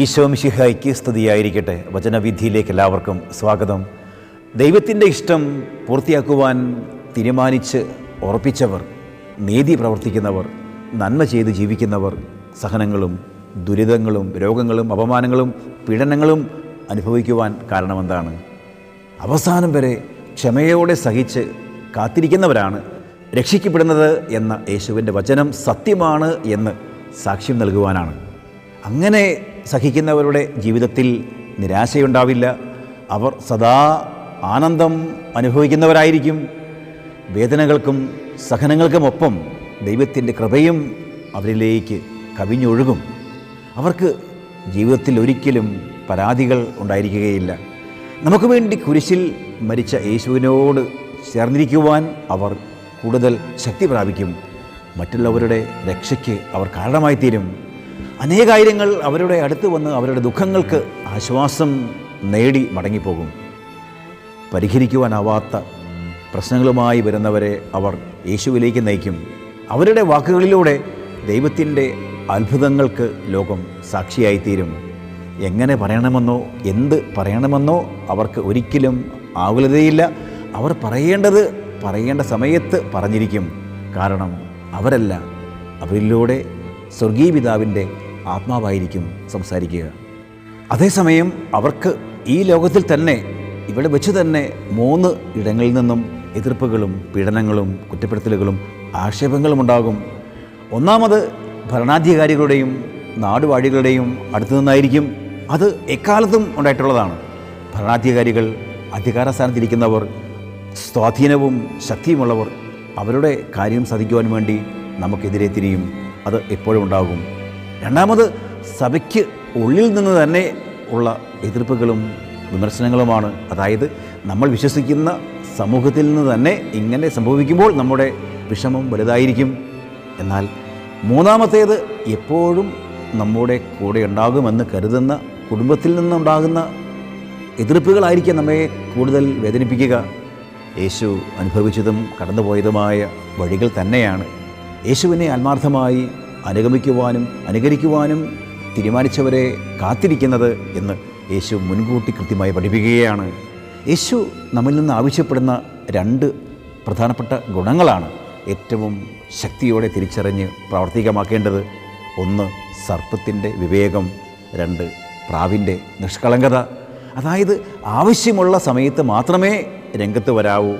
ഈശോ മിശിഹായ്ക്ക് സ്തുതിയായിരിക്കട്ടെ. വചനവിധിയിലേക്ക് എല്ലാവർക്കും സ്വാഗതം. ദൈവത്തിന്റെ ഇഷ്ടം പൂർത്തിയാക്കുവാൻ തീരുമാനിച്ച് ഉറപ്പിച്ചവർ നീതി പ്രവർത്തിക്കുന്നവർ നന്മ ചെയ്ത് ജീവിക്കുന്നവർ സഹനങ്ങളും ദുരിതങ്ങളും രോഗങ്ങളും അപമാനങ്ങളും പീഡനങ്ങളും അനുഭവിക്കുവാൻ കാരണമെന്താണ്? അവസാനം വരെ ക്ഷമയോടെ സഹിച്ച് കാത്തിരിക്കുന്നവരാണ് രക്ഷിക്കപ്പെടുന്നത് എന്ന യേശുവിന്റെ വചനം സത്യമാണ് എന്ന് സാക്ഷ്യം നൽകുവാനാണ്. അങ്ങനെ സഹിക്കുന്നവരുടെ ജീവിതത്തിൽ നിരാശയുണ്ടാവില്ല. അവർ സദാ ആനന്ദം അനുഭവിക്കുന്നവരായിരിക്കും. വേദനകൾക്കും സഹനങ്ങൾക്കുമൊപ്പം ദൈവത്തിന്റെ കൃപയും അവരിലേക്ക് കവിഞ്ഞൊഴുകും. അവർക്ക് ജീവിതത്തിൽ ഒരിക്കലും പരാതികൾ ഉണ്ടായിരിക്കുകയില്ല. നമുക്ക് വേണ്ടി കുരിശിൽ മരിച്ച യേശുവിനോട് ചേർന്നിരിക്കുവാൻ അവർ കൂടുതൽ ശക്തി പ്രാപിക്കും. മറ്റുള്ളവരുടെ രക്ഷയ്ക്ക് അവർ കാരണമായി തീരും അനേകായിരങ്ങൾ അവരുടെ അടുത്ത് വന്ന് അവരുടെ ദുഃഖങ്ങൾക്ക് ആശ്വാസം നേടി മടങ്ങിപ്പോകും. പരിഹരിക്കുവാനാവാത്ത പ്രശ്നങ്ങളുമായി വരുന്നവരെ അവർ യേശുവിലേക്ക് നയിക്കും. അവരുടെ വാക്കുകളിലൂടെ ദൈവത്തിന്റെ അത്ഭുതങ്ങൾക്ക് ലോകം സാക്ഷിയായിത്തീരും. എങ്ങനെ പറയണമെന്നോ എന്ത് പറയണമെന്നോ അവർക്ക് ഒരിക്കലും ആകുലതയില്ല. അവർ പറയേണ്ടത് പറയേണ്ട സമയത്ത് പറഞ്ഞിരിക്കും. കാരണം അവരല്ല അവരിലൂടെ സ്വർഗീയ പിതാവിന്റെ ആത്മാവായിരിക്കും സംസാരിക്കുക. അതേസമയം അവർക്ക് ഈ ലോകത്തിൽ തന്നെ ഇവിടെ വെച്ച് തന്നെ മൂന്ന് ഇടങ്ങളിൽ നിന്നും എതിർപ്പുകളും പീഡനങ്ങളും കുറ്റപ്പെടുത്തലുകളും ആക്ഷേപങ്ങളും ഉണ്ടാകും. ഒന്നാമത് ഭരണാധികാരികളുടെയും നാടുവാഴികളുടെയും അടുത്തു നിന്നായിരിക്കും അത് എക്കാലത്തും ഉണ്ടായിട്ടുള്ളതാണ്. ഭരണാധികാരികൾ അധികാര സ്ഥാനത്തിരിക്കുന്നവർ സ്വാധീനവും ശക്തിയുമുള്ളവർ അവരുടെ കാര്യം സാധിക്കുവാൻ വേണ്ടി നമുക്കെതിരെ തിരിയും. അത് എപ്പോഴും ഉണ്ടാകും. രണ്ടാമത് സഭയ്ക്ക് ഉള്ളിൽ നിന്ന് തന്നെ ഉള്ള എതിർപ്പുകളും വിമർശനങ്ങളുമാണ്. അതായത് നമ്മൾ വിശ്വസിക്കുന്ന സമൂഹത്തിൽ നിന്ന് തന്നെ ഇങ്ങനെ സംഭവിക്കുമ്പോൾ നമ്മുടെ വിഷമം വലുതായിരിക്കും. എന്നാൽ മൂന്നാമത്തേത് എപ്പോഴും നമ്മുടെ കൂടെ ഉണ്ടാകുമെന്ന് കരുതുന്ന കുടുംബത്തിൽ നിന്നുണ്ടാകുന്ന എതിർപ്പുകളായിരിക്കും നമ്മെ കൂടുതൽ വേദനിപ്പിക്കുക. യേശു അനുഭവിച്ചതും കടന്നുപോയതുമായ വഴികൾ തന്നെയാണ്. യേശുവിനെ ആത്മാർത്ഥമായി അനുഗമിക്കുവാനും അനുകരിക്കുവാനും തീരുമാനിച്ചവരെ കാത്തിരിക്കുന്നത് എന്ന് യേശു മുൻകൂട്ടി കൃത്യമായി പഠിപ്പിക്കുകയാണ്. യേശു നമ്മിൽ നിന്ന് ആവശ്യപ്പെടുന്ന രണ്ട് പ്രധാനപ്പെട്ട ഗുണങ്ങളാണ് ഏറ്റവും ശക്തിയോടെ തിരിച്ചറിഞ്ഞ് പ്രാവർത്തികമാക്കേണ്ടത്. ഒന്ന് സർപ്പത്തിന്റെ വിവേകം. രണ്ട് പ്രാവിന്റെ നിഷ്കളങ്കത. അതായത് ആവശ്യമുള്ള സമയത്ത് മാത്രമേ രംഗത്ത് വരാവൂ.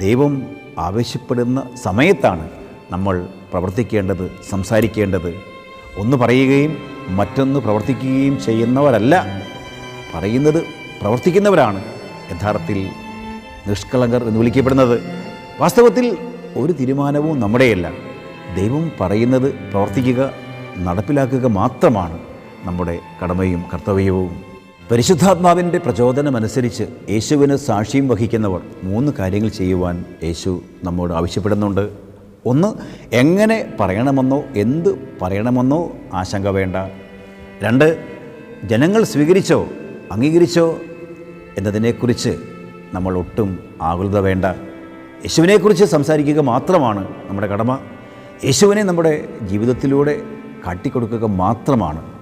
ദൈവം ആവശ്യപ്പെടുന്ന സമയത്താണ് നമ്മൾ പ്രവർത്തിക്കേണ്ടത് സംസാരിക്കേണ്ടത്. ഒന്ന് പറയുകയും മറ്റൊന്ന് പ്രവർത്തിക്കുകയും ചെയ്യുന്നവരല്ല. പറയുന്നത് പ്രവർത്തിക്കുന്നവരാണ്. യഥാർത്ഥത്തിൽ നിഷ്കളങ്കർ എന്ന് വിളിക്കപ്പെടുന്നത്. വാസ്തവത്തിൽ ഒരു തീരുമാനവും നമ്മുടെയല്ല. ദൈവം പറയുന്നത് പ്രവർത്തിക്കുക നടപ്പിലാക്കുക മാത്രമാണ് നമ്മുടെ കടമയും കർത്തവ്യവും. പരിശുദ്ധാത്മാവിന്റെ പ്രചോദനമനുസരിച്ച് യേശുവിന് സാക്ഷ്യം വഹിക്കുന്നവർ മൂന്ന് കാര്യങ്ങൾ ചെയ്യുവാൻ യേശു നമ്മോട് ആവശ്യപ്പെടുന്നുണ്ട്. ഒന്ന് എങ്ങനെ പറയണമെന്നോ എന്ത് പറയണമെന്നോ ആശങ്ക വേണ്ട. രണ്ട് ജനങ്ങൾ സ്വീകരിച്ചോ അംഗീകരിച്ചോ എന്നതിനെക്കുറിച്ച് നമ്മൾ ഒട്ടും ആകുലത വേണ്ട. യേശുവിനെക്കുറിച്ച് സംസാരിക്കുക മാത്രമാണ് നമ്മുടെ കടമ. യേശുവിനെ നമ്മുടെ ജീവിതത്തിലൂടെ കാട്ടിക്കൊടുക്കുക മാത്രമാണ്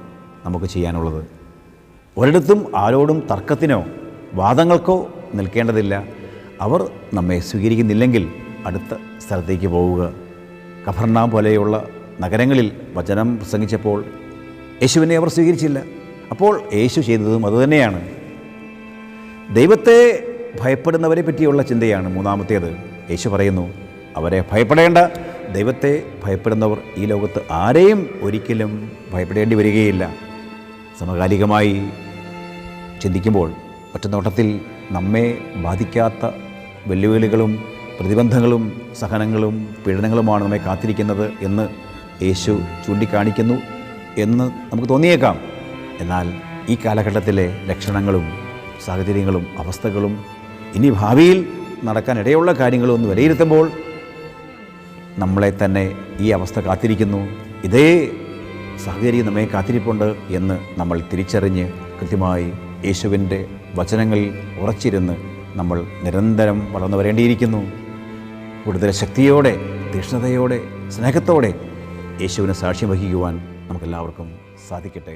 നമുക്ക് ചെയ്യാനുള്ളത്. ഒരിടത്തും ആരോടും തർക്കത്തിനോ വാദങ്ങൾക്കോ നിൽക്കേണ്ടതില്ല. അവർ നമ്മെ സ്വീകരിക്കുന്നില്ലെങ്കിൽ അടുത്ത സ്ഥലത്തേക്ക് പോവുക. കഫർണ പോലെയുള്ള നഗരങ്ങളിൽ വചനം പ്രസംഗിച്ചപ്പോൾ യേശുവിനെ അവർ സ്വീകരിച്ചില്ല. അപ്പോൾ യേശു ചെയ്തതും അതുതന്നെയാണ് ദൈവത്തെ ഭയപ്പെടുന്നവരെ പറ്റിയുള്ള ചിന്തയാണ് മൂന്നാമത്തേത്. യേശു പറയുന്നു അവരെ ഭയപ്പെടേണ്ട. ദൈവത്തെ ഭയപ്പെടുന്നവർ ഈ ലോകത്ത് ആരെയും ഒരിക്കലും ഭയപ്പെടേണ്ടി വരികയില്ല. സമകാലികമായി ചിന്തിക്കുമ്പോൾ ഒറ്റനോട്ടത്തിൽ നമ്മെ ബാധിക്കാത്ത വെല്ലുവിളികളും പ്രതിബന്ധങ്ങളും സഹനങ്ങളും പീഡനങ്ങളുമാണ് നമ്മെ കാത്തിരിക്കുന്നത് എന്ന് യേശു ചൂണ്ടിക്കാണിക്കുന്നു എന്ന് നമുക്ക് തോന്നിയേക്കാം. എന്നാൽ ഈ കാലഘട്ടത്തിലെ ലക്ഷണങ്ങളും സാഹചര്യങ്ങളും അവസ്ഥകളും ഇനി ഭാവിയിൽ നടക്കാൻ ഇടയുള്ള കാര്യങ്ങളും ഒന്ന് വിലയിരുത്തുമ്പോൾ നമ്മളെ തന്നെ ഈ അവസ്ഥ കാത്തിരിക്കുന്നു. ഇതേ സാഹചര്യം നമ്മെ കാത്തിരിപ്പുണ്ട് എന്ന് നമ്മൾ തിരിച്ചറിഞ്ഞ് കൃത്യമായി യേശുവിന്റെ വചനങ്ങളിൽ ഉറച്ചിരുന്ന് നമ്മൾ നിരന്തരം വളർന്നു വരേണ്ടിയിരിക്കുന്നു. കൂടുതൽ ശക്തിയോടെ തീക്ഷ്ണതയോടെ സ്നേഹത്തോടെ യേശുവിനെ സാക്ഷ്യം വഹിക്കുവാൻ നമുക്കെല്ലാവർക്കും സാധിക്കട്ടെ.